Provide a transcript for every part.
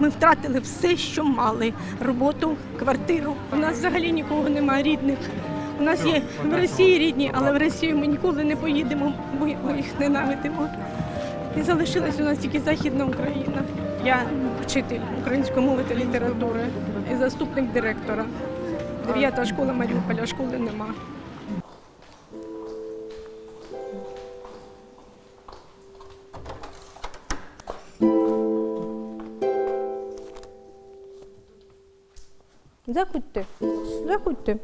Ми втратили все, що мали: роботу, квартиру. У нас взагалі нікого немає рідних. У нас є в Росії рідні, але в Росію ми ніколи не поїдемо, бо ми їх ненавидимо. І залишилась у нас тільки Західна Україна. Я вчитель української мови та літератури і заступник директора. Дев'ята школа Маріуполя, школи нема. Заходьте, заходьте.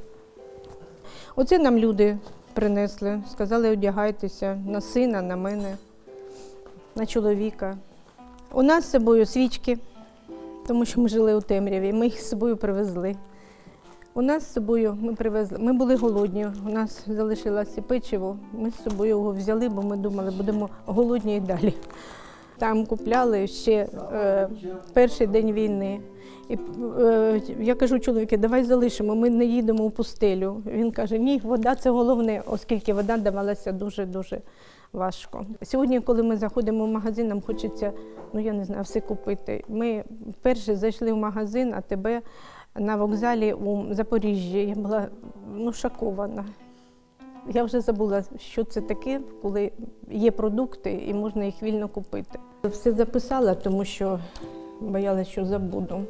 Оце нам люди принесли. Сказали, одягайтеся на сина, на мене, на чоловіка. У нас з собою свічки, тому що ми жили у темряві. Ми їх з собою привезли. У нас з собою ми привезли. Ми були голодні. У нас залишилося печиво. Ми з собою його взяли, бо ми думали, будемо голодні і далі. Там купляли ще е, перший день війни. І е, я кажу чоловіку, давай залишимо, ми не їдемо у пустелю. Він каже, ні, вода це головне, оскільки вода давалася дуже-дуже важко. Сьогодні, коли ми заходимо в магазин, нам хочеться, ну я не знаю, все купити. Ми вперше зайшли в магазин, а тебе на вокзалі у Запоріжжі. Я була ну, шокована. Я вже забула, що це таке, коли є продукти і можна їх вільно купити. Все записала, тому що боялася, що забуду.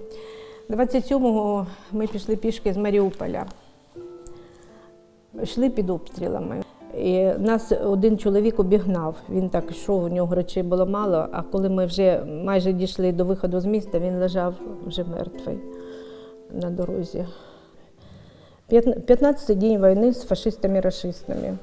27-го ми пішли пішки з Маріуполя. Йшли під обстрілами. І нас один чоловік обігнав. Він так йшов, у нього речей було мало, а коли ми вже майже дійшли до виходу з міста, він лежав вже мертвий на дорозі. 15 день войны с фашистами-расистами.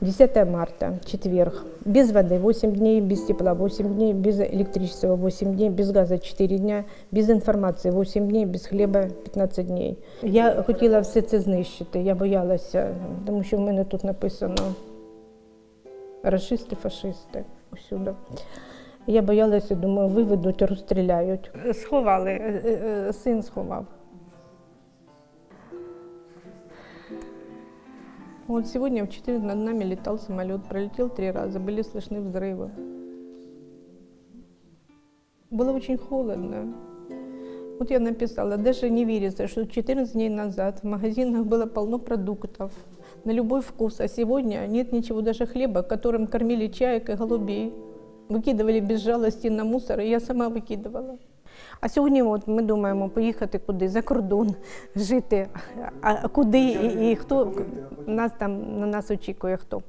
10 марта, четверг. Без воды 8 дней, без тепла 8 дней, без электричества 8 дней, без газа 4 дня, без інформації 8 дней, без хліба 15 днів. Я хотіла все це знищити, я боялася, тому що в мене тут написано расисти, фашисти усюди. Я боялася, думаю, виведуть, розстріляють. Сховали, е, е, син сховав. Вот сегодня в 4 над нами летал самолет, пролетел три раза, были слышны взрывы. Было очень холодно. Вот я написала, даже не верится, что 14 дней назад в магазинах было полно продуктов на любой вкус, а сегодня нет ничего, даже хлеба, которым кормили чаек и голубей. Викидували без жалості на мусор, і я сама викидувала. А сьогодні от ми думаємо поїхати куди, за кордон жити. А куди і, і хто нас там на нас очікує хто?